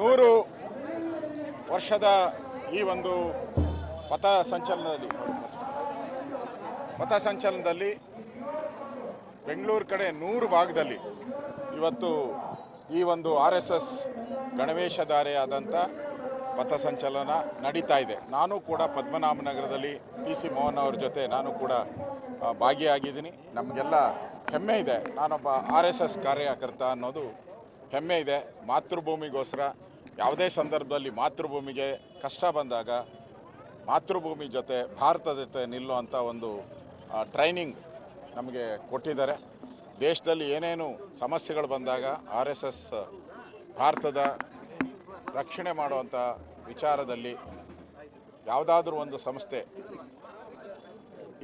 ನೂರು ವರ್ಷದ ಈ ಒಂದು ಪಥ ಸಂಚಲನದಲ್ಲಿ ಪಥ ಸಂಚಲನದಲ್ಲಿ ಬೆಂಗಳೂರು ಕಡೆ ನೂರು ಭಾಗದಲ್ಲಿ ಇವತ್ತು ಈ ಒಂದು ಆರ್ ಎಸ್ ಎಸ್ ಗಣವೇಶಧಾರೆಯಾದಂಥ ಪಥ ಸಂಚಲನ ನಡೀತಾ ಇದೆ. ನಾನು ಕೂಡ ಪದ್ಮನಾಭನಗರದಲ್ಲಿ ಪಿ ಸಿ ಮೋಹನ್ ಅವ್ರ ಜೊತೆ ನಾನು ಕೂಡ ಭಾಗಿಯಾಗಿದ್ದೀನಿ. ನಮಗೆಲ್ಲ ಹೆಮ್ಮೆ ಇದೆ. ನಾನೊಬ್ಬ ಆರ್ ಎಸ್ ಎಸ್ ಕಾರ್ಯಕರ್ತ ಅನ್ನೋದು ಹೆಮ್ಮೆ ಇದೆ. ಮಾತೃಭೂಮಿಗೋಸ್ಕರ ಯಾವುದೇ ಸಂದರ್ಭದಲ್ಲಿ ಮಾತೃಭೂಮಿಗೆ ಕಷ್ಟ ಬಂದಾಗ ಮಾತೃಭೂಮಿ ಜೊತೆ ಭಾರತದ ಜೊತೆ ನಿಲ್ಲುವಂಥ ಒಂದು ಟ್ರೈನಿಂಗ್ ನಮಗೆ ಕೊಟ್ಟಿದ್ದಾರೆ. ದೇಶದಲ್ಲಿ ಏನೇನು ಸಮಸ್ಯೆಗಳು ಬಂದಾಗ ಆರ್ ಎಸ್ ಎಸ್, ಭಾರತದ ರಕ್ಷಣೆ ಮಾಡುವಂಥ ವಿಚಾರದಲ್ಲಿ ಯಾವುದಾದ್ರೂ ಒಂದು ಸಂಸ್ಥೆ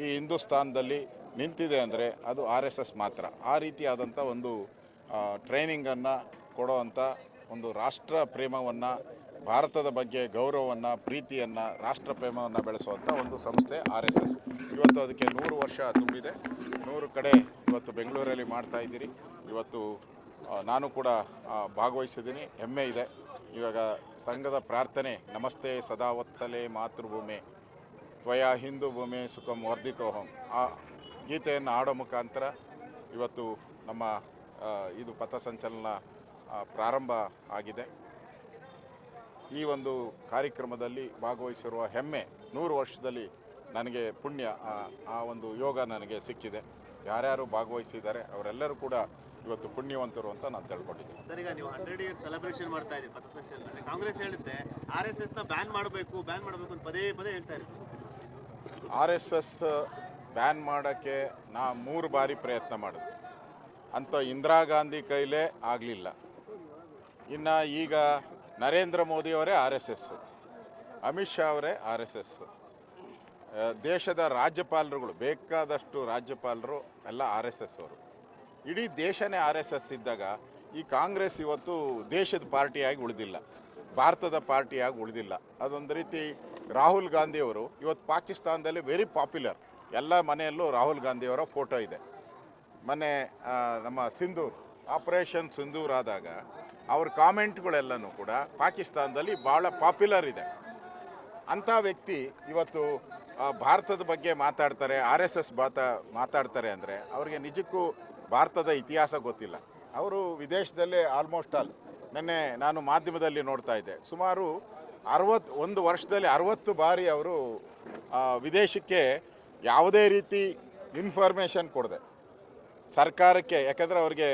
ಈ ಹಿಂದೂಸ್ತಾನದಲ್ಲಿ ನಿಂತಿದೆ ಅಂದರೆ ಅದು ಆರ್ ಎಸ್ ಎಸ್ ಮಾತ್ರ. ಆ ರೀತಿಯಾದಂಥ ಒಂದು ಟ್ರೈನಿಂಗನ್ನು ಕೊಡುವಂಥ ಒಂದು ರಾಷ್ಟ್ರ ಪ್ರೇಮವನ್ನು, ಭಾರತದ ಬಗ್ಗೆ ಗೌರವವನ್ನು, ಪ್ರೀತಿಯನ್ನು ರಾಷ್ಟ್ರ ಪ್ರೇಮವನ್ನು ಬೆಳೆಸುವಂಥ ಒಂದು ಸಂಸ್ಥೆ ಆರ್ ಎಸ್ ಎಸ್. ಇವತ್ತು ಅದಕ್ಕೆ ನೂರು ವರ್ಷ ತುಂಬಿದೆ. ನೂರು ಕಡೆ ಇವತ್ತು ಬೆಂಗಳೂರಲ್ಲಿ ಮಾಡ್ತಾ ಇದ್ದೀರಿ. ಇವತ್ತು ನಾನು ಕೂಡ ಭಾಗವಹಿಸಿದ್ದೀನಿ. ಹೆಮ್ಮೆ ಇದೆ. ಇವಾಗ ಸಂಘದ ಪ್ರಾರ್ಥನೆ, ನಮಸ್ತೆ ಸದಾವತ್ಸಲೆ ಮಾತೃಭೂಮಿ, ತ್ವಯ ಹಿಂದೂ ಭೂಮಿ ಸುಖಂ ವರ್ಧಿತೋಹಂ. ಆ ಗೀತೆಯನ್ನು ಆಡೋ ಮುಖಾಂತರ ಇವತ್ತು ನಮ್ಮ ಇದು ಪಥಸಂಚಲನ ಸಂಚಲನ ಪ್ರಾರಂಭ ಆಗಿದೆ. ಈ ಒಂದು ಕಾರ್ಯಕ್ರಮದಲ್ಲಿ ಭಾಗವಹಿಸಿರುವ ಹೆಮ್ಮೆ ನೂರು ವರ್ಷದಲ್ಲಿ ನನಗೆ ಪುಣ್ಯ ಆ- ಒಂದು ಯೋಗ ನನಗೆ ಸಿಕ್ಕಿದೆ. ಯಾರ್ಯಾರು ಭಾಗವಹಿಸಿದ್ದಾರೆ ಅವರೆಲ್ಲರೂ ಕೂಡ ಇವತ್ತು ಪುಣ್ಯವಂತರು ಅಂತ ನಾನು ತಿಳ್ಕೊಂಡಿದ್ದೀನಿ. ಸರ್ ಈಗ ನೀವು ಹಂಡ್ರೆಡ್ ಇಯರ್ ಸೆಲೆಬ್ರೇಷನ್ ಮಾಡ್ತಾ ಇದ್ದೀವಿ ಪಥಸಂಚಲನ ಕಾಂಗ್ರೆಸ್ ಹೇಳುತ್ತೆ ಆರ್ ಎಸ್ ಬ್ಯಾನ್ ಮಾಡಬೇಕು ಬ್ಯಾನ್ ಮಾಡಬೇಕು ಅಂತ ಪದೇ ಪದೇ ಹೇಳ್ತಾ ಇರ್ತೀವಿ ಆರ್ ಎಸ್ ಎಸ್ ಬ್ಯಾನ್ ಮಾಡೋಕ್ಕೆ ನಾ ಮೂರು ಬಾರಿ ಪ್ರಯತ್ನ ಮಾಡಿದೆ. ಅಂತ ಇಂದಿರಾ ಗಾಂಧಿ ಕೈಲೇ ಆಗಲಿಲ್ಲ. ಇನ್ನು ಈಗ Narendra ಮೋದಿಯವರೇ R S S Amit Shah ಅವರೇ ಆರ್ ಎಸ್ ಎಸ್ಸು ದೇಶದ ರಾಜ್ಯಪಾಲರುಗಳು, ಬೇಕಾದಷ್ಟು ರಾಜ್ಯಪಾಲರು ಎಲ್ಲ ಆರ್ ಎಸ್ ಎಸ್ ಅವರು. ಇಡೀ ದೇಶನೇ ಆರ್ ಎಸ್ ಎಸ್ ಇದ್ದಾಗ ಈ ಕಾಂಗ್ರೆಸ್ ಇವತ್ತು ದೇಶದ ಪಾರ್ಟಿಯಾಗಿ ಉಳಿದಿಲ್ಲ. ಭಾರತದ ಪಾರ್ಟಿಯಾಗಿ ಉಳಿದಿಲ್ಲ. ಅದೊಂದು ರೀತಿ ರಾಹುಲ್ ಗಾಂಧಿಯವರು ಇವತ್ತು ಪಾಕಿಸ್ತಾನದಲ್ಲಿ ವೆರಿ ಪಾಪ್ಯುಲರ್ ಎಲ್ಲ ಮನೆಯಲ್ಲೂ ರಾಹುಲ್ ಗಾಂಧಿಯವರ ಫೋಟೋ ಇದೆ. ಮೊನ್ನೆ ನಮ್ಮ ಸಿಂಧೂರ್ ಆಪರೇಷನ್ ಸಿಂಧೂರ್ ಆದಾಗ ಅವ್ರ ಕಾಮೆಂಟ್ಗಳೆಲ್ಲನೂ ಕೂಡ ಪಾಕಿಸ್ತಾನದಲ್ಲಿ ಭಾಳ ಪಾಪ್ಯುಲರ್ ಇದೆ. ಅಂಥ ವ್ಯಕ್ತಿ ಇವತ್ತು ಭಾರತದ ಬಗ್ಗೆ ಮಾತಾಡ್ತಾರೆ ಆರ್ ಎಸ್ ಎಸ್ ಬಾತ ಮಾತಾಡ್ತಾರೆ ಅಂದರೆ ಅವರಿಗೆ ನಿಜಕ್ಕೂ ಭಾರತದ ಇತಿಹಾಸ ಗೊತ್ತಿಲ್ಲ. ಅವರು ವಿದೇಶದಲ್ಲೇ ಆಲ್ಮೋಸ್ಟ್ ಆಲ್ ನಿನ್ನೆ ನಾನು ಮಾಧ್ಯಮದಲ್ಲಿ ನೋಡ್ತಾ ಇದ್ದೆ. ಸುಮಾರು ಅರವತ್ತು ಒಂದು ವರ್ಷದಲ್ಲಿ ಅರವತ್ತು ಬಾರಿ ಅವರು ವಿದೇಶಕ್ಕೆ ಯಾವುದೇ ರೀತಿ ಇನ್ಫಾರ್ಮೇಷನ್ ಕೊಡದೆ. ಸರ್ಕಾರಕ್ಕೆ, ಯಾಕಂದರೆ ಅವ್ರಿಗೆ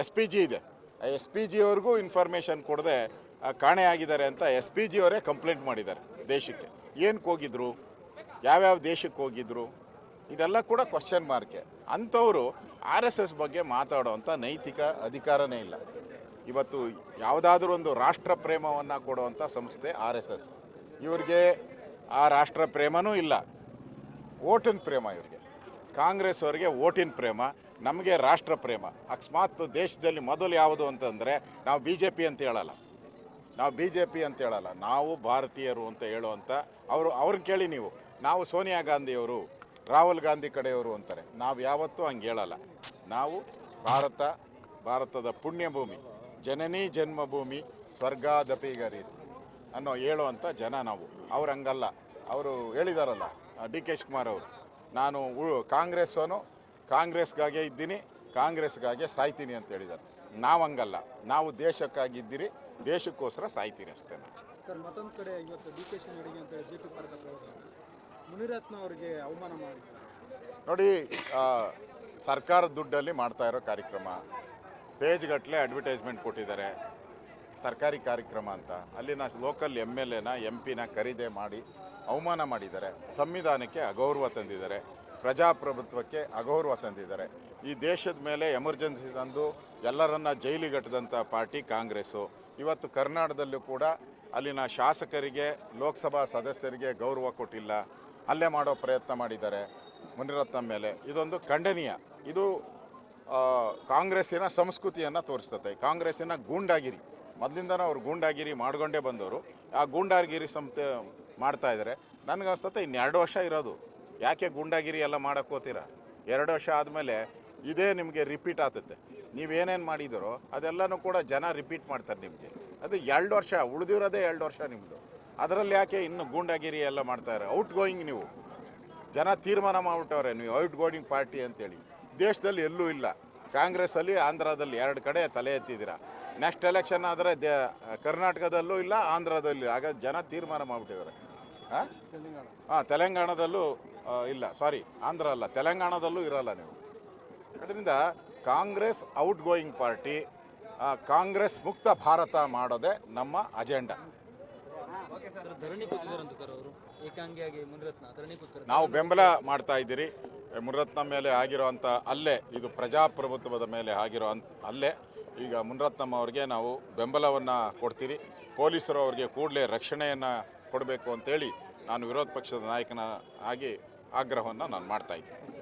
ಎಸ್ ಪಿ ಜಿ ಇದೆ. ಎಸ್ ಪಿ ಜಿ ಅವ್ರಿಗೂ ಇನ್ಫಾರ್ಮೇಷನ್ ಕೊಡದೆ ಕಾಣೆಯಾಗಿದ್ದಾರೆ ಅಂತ ಎಸ್ ಪಿ ಜಿ ಅವರೇ ಕಂಪ್ಲೇಂಟ್ ಮಾಡಿದ್ದಾರೆ ದೇಶಕ್ಕೆ. ಏನಕ್ಕೆ ಹೋಗಿದ್ರು? ಯಾವ್ಯಾವ ದೇಶಕ್ಕೆ ಹೋಗಿದ್ರು? ಇದೆಲ್ಲ ಕೂಡ ಕ್ವಶನ್ ಮಾರ್ಕೆ ಅಂಥವರು ಆರ್ ಎಸ್ ಎಸ್ ಬಗ್ಗೆ ಮಾತಾಡೋವಂಥ ನೈತಿಕ ಅಧಿಕಾರನೇ ಇಲ್ಲ. ಇವತ್ತು ಯಾವುದಾದ್ರೂ ಒಂದು ರಾಷ್ಟ್ರ ಪ್ರೇಮವನ್ನು ಕೊಡುವಂಥ ಸಂಸ್ಥೆ ಆರ್ ಎಸ್ ಎಸ್. ಇವ್ರಿಗೆ ಆ ರಾಷ್ಟ್ರ ಪ್ರೇಮನೂ ಇಲ್ಲ. ಓಟಿನ ಪ್ರೇಮ ಇವ್ರಿಗೆ. ಕಾಂಗ್ರೆಸ್ ಅವರಿಗೆ ಓಟಿನ ಪ್ರೇಮ, ನಮಗೆ ರಾಷ್ಟ್ರ ಪ್ರೇಮ. ಅಕಸ್ಮಾತ್ ದೇಶದಲ್ಲಿ ಮೊದಲು ಯಾವುದು ಅಂತಂದರೆ ನಾವು ಬಿ ಜೆ ಪಿ ಅಂತ ಹೇಳಲ್ಲ. ನಾವು ಬಿ ಜೆ ಪಿ ಅಂತ ಹೇಳಲ್ಲ. ನಾವು ಭಾರತೀಯರು ಅಂತ ಹೇಳುವಂಥ ಅವರು, ಅವ್ರನ್ನ ಕೇಳಿ ನೀವು. ನಾವು ಸೋನಿಯಾ ಗಾಂಧಿಯವರು, ರಾಹುಲ್ ಗಾಂಧಿ ಕಡೆಯವರು ಅಂತಾರೆ. ನಾವು ಯಾವತ್ತೂ ಹಂಗೆ ಹೇಳಲ್ಲ. ನಾವು ಭಾರತ, ಭಾರತದ ಪುಣ್ಯಭೂಮಿ, ಜನನಿ ಜನ್ಮಭೂಮಿ, ಸ್ವರ್ಗಾದಪಿ ಅನ್ನೋ ಹೇಳುವಂಥ ಜನ ನಾವು. ಅವ್ರು ಹಂಗಲ್ಲ. ಅವರು ಹೇಳಿದಾರಲ್ಲ, ಡಿ ಕೆ ಶಿವಕುಮಾರ್ ಅವರು. ನಾನು ಕಾಂಗ್ರೆಸ್ಸವನು ಕಾಂಗ್ರೆಸ್ಗಾಗೆ ಇದ್ದೀನಿ ಕಾಂಗ್ರೆಸ್ಗಾಗೆ ಸಾಯ್ತೀನಿ ಅಂತ ಹೇಳಿದ್ದಾರೆ. ನಾವು ಹಂಗಲ್ಲ ನಾವು ದೇಶಕ್ಕಾಗಿ ಇದ್ದೀರಿ ದೇಶಕ್ಕೋಸ್ಕರ ಸಾಯ್ತೀನಿ ಅಷ್ಟೇ ಸರ್ ಮತ್ತೊಂದು ಕಡೆ ಇವತ್ತು ಡಿ ಕೆ ಶಿವನಡಿಗೆ ಅಂತ ಜೆ ಪಿ ಮುನಿರತ್ನ ಅವರಿಗೆ ಅವಮಾನ ಮಾಡಿ ನೋಡಿ ಸರ್ಕಾರದ ದುಡ್ಡಲ್ಲಿ ಮಾಡ್ತಾ ಇರೋ ಕಾರ್ಯಕ್ರಮ ಪೇಜ್ಗಟ್ಟಲೆ ಅಡ್ವರ್ಟೈಸ್ಮೆಂಟ್ ಕೊಟ್ಟಿದ್ದಾರೆ. ಸರ್ಕಾರಿ ಕಾರ್ಯಕ್ರಮ ಅಂತ. ಅಲ್ಲಿನ ಲೋಕಲ್ ಎಂ ಎಲ್ ಎನ, ಎಂ ಪಿನ ಖರೀದಿ ಮಾಡಿ ಅವಮಾನ ಮಾಡಿದ್ದಾರೆ. ಸಂವಿಧಾನಕ್ಕೆ ಅಗೌರವ ತಂದಿದ್ದಾರೆ. ಪ್ರಜಾಪ್ರಭುತ್ವಕ್ಕೆ ಅಗೌರವ ತಂದಿದ್ದಾರೆ. ಈ ದೇಶದ ಮೇಲೆ ಎಮರ್ಜೆನ್ಸಿ ತಂದು ಎಲ್ಲರನ್ನ ಜೈಲಿಗಟ್ಟದಂಥ ಪಾರ್ಟಿ ಕಾಂಗ್ರೆಸ್ಸು. ಇವತ್ತು ಕರ್ನಾಟಕದಲ್ಲೂ ಕೂಡ ಅಲ್ಲಿನ ಶಾಸಕರಿಗೆ, ಲೋಕಸಭಾ ಸದಸ್ಯರಿಗೆ ಗೌರವ ಕೊಟ್ಟಿಲ್ಲ. ಹಲ್ಲೆ ಮಾಡೋ ಪ್ರಯತ್ನ ಮಾಡಿದ್ದಾರೆ ಮುನಿರತ್ನ ಮೇಲೆ. ಇದೊಂದು ಖಂಡನೀಯ. ಇದು ಕಾಂಗ್ರೆಸ್ಸಿನ ಸಂಸ್ಕೃತಿಯನ್ನು ತೋರಿಸ್ತತೆ ಕಾಂಗ್ರೆಸ್ಸಿನ ಗೂಂಡಾಗಿರಿ. ಮೊದಲಿಂದನೂ ಅವ್ರು ಗೂಂಡಾಗಿರಿ ಮಾಡ್ಕೊಂಡೇ ಬಂದವರು. ಆ ಗೂಂಡಾಗಿರಿ ಸಂತೆ ಮಾಡ್ತಾ ಇದ್ದಾರೆ ನನಗನ್ಸ್ತತೆ ಇನ್ನೆರಡು ವರ್ಷ ಇರೋದು. ಯಾಕೆ ಗೂಂಡಾಗಿರಿ ಎಲ್ಲ ಮಾಡೋಕ್ಕೋತೀರ ಎರಡು ವರ್ಷ ಆದಮೇಲೆ ಇದೇ ನಿಮಗೆ ರಿಪೀಟ್ ಆಗ್ತೈತೆ. ನೀವೇನೇನು ಮಾಡಿದಿರೋ ಅದೆಲ್ಲನೂ ಕೂಡ ಜನ ರಿಪೀಟ್ ಮಾಡ್ತಾರೆ ನಿಮಗೆ. ಅದು ಎರಡು ವರ್ಷ, ಉಳಿದಿರೋದೇ ಎರಡು ವರ್ಷ ನಿಮ್ಮದು ಅದರಲ್ಲಿ ಯಾಕೆ ಇನ್ನು ಗೂಂಡಾಗಿರಿ ಎಲ್ಲ ಮಾಡ್ತಾರೆ ಔಟ್ ಗೋಯಿಂಗ್ ನೀವು. ಜನ ತೀರ್ಮಾನ ಮಾಡ್ಬಿಟ್ಟವ್ರೆ ನೀವು ಔಟ್ ಗೋಯಿಂಗ್ ಪಾರ್ಟಿ ಅಂತೇಳಿ. ದೇಶದಲ್ಲಿ ಎಲ್ಲೂ ಇಲ್ಲ. ಕಾಂಗ್ರೆಸ್ಸಲ್ಲಿ ಆಂಧ್ರದಲ್ಲಿ ಎರಡು ಕಡೆ ತಲೆ ಎತ್ತಿದ್ದೀರಾ? ನೆಕ್ಸ್ಟ್ ಎಲೆಕ್ಷನ್ ಆದರೆ ದೇ ಕರ್ನಾಟಕದಲ್ಲೂ ಇಲ್ಲ ಆಂಧ್ರದಲ್ಲೂ ಆಗ ಜನ ತೀರ್ಮಾನ ಮಾಡಿಬಿಟ್ಟಿದ್ದಾರೆ. ಹಾಂ ಹಾಂ ತೆಲಂಗಾಣದಲ್ಲೂ ಇಲ್ಲ. ಸಾರಿ ಆಂಧ್ರ ಅಲ್ಲ. ತೆಲಂಗಾಣದಲ್ಲೂ ಇರಲ್ಲ ನೀವು. ಅದರಿಂದ Congress outgoing party Congress ಮುಕ್ತ ಭಾರತ ಮಾಡೋದೇ ನಮ್ಮ ಅಜೆಂಡಾ ನಾವು ಬೆಂಬಲ ಮಾಡ್ತಾ ಇದ್ದೀರಿ. ಮುನಿರತ್ನ ಮೇಲೆ ಆಗಿರೋ ಅಂಥ ಅಲ್ಲೇ ಇದು ಪ್ರಜಾಪ್ರಭುತ್ವದ ಮೇಲೆ ಆಗಿರೋ ಅಂತ ಅಲ್ಲೇ. ಈಗ ಮುನ್ರತ್ನಮ್ಮ ಅವರಿಗೆ ನಾವು ಬೆಂಬಲವನ್ನು ಕೊಡ್ತೀರಿ. ಪೊಲೀಸರು ಅವ್ರಿಗೆ ಕೂಡಲೇ ರಕ್ಷಣೆಯನ್ನು ಕೊಡಬೇಕು ಅಂತೇಳಿ ನಾನು ವಿರೋಧ ಪಕ್ಷದ ನಾಯಕನ ಆಗಿ ಆಗ್ರಹವನ್ನು ನಾನು ಮಾಡ್ತಾ ಇದ್ದೀನಿ.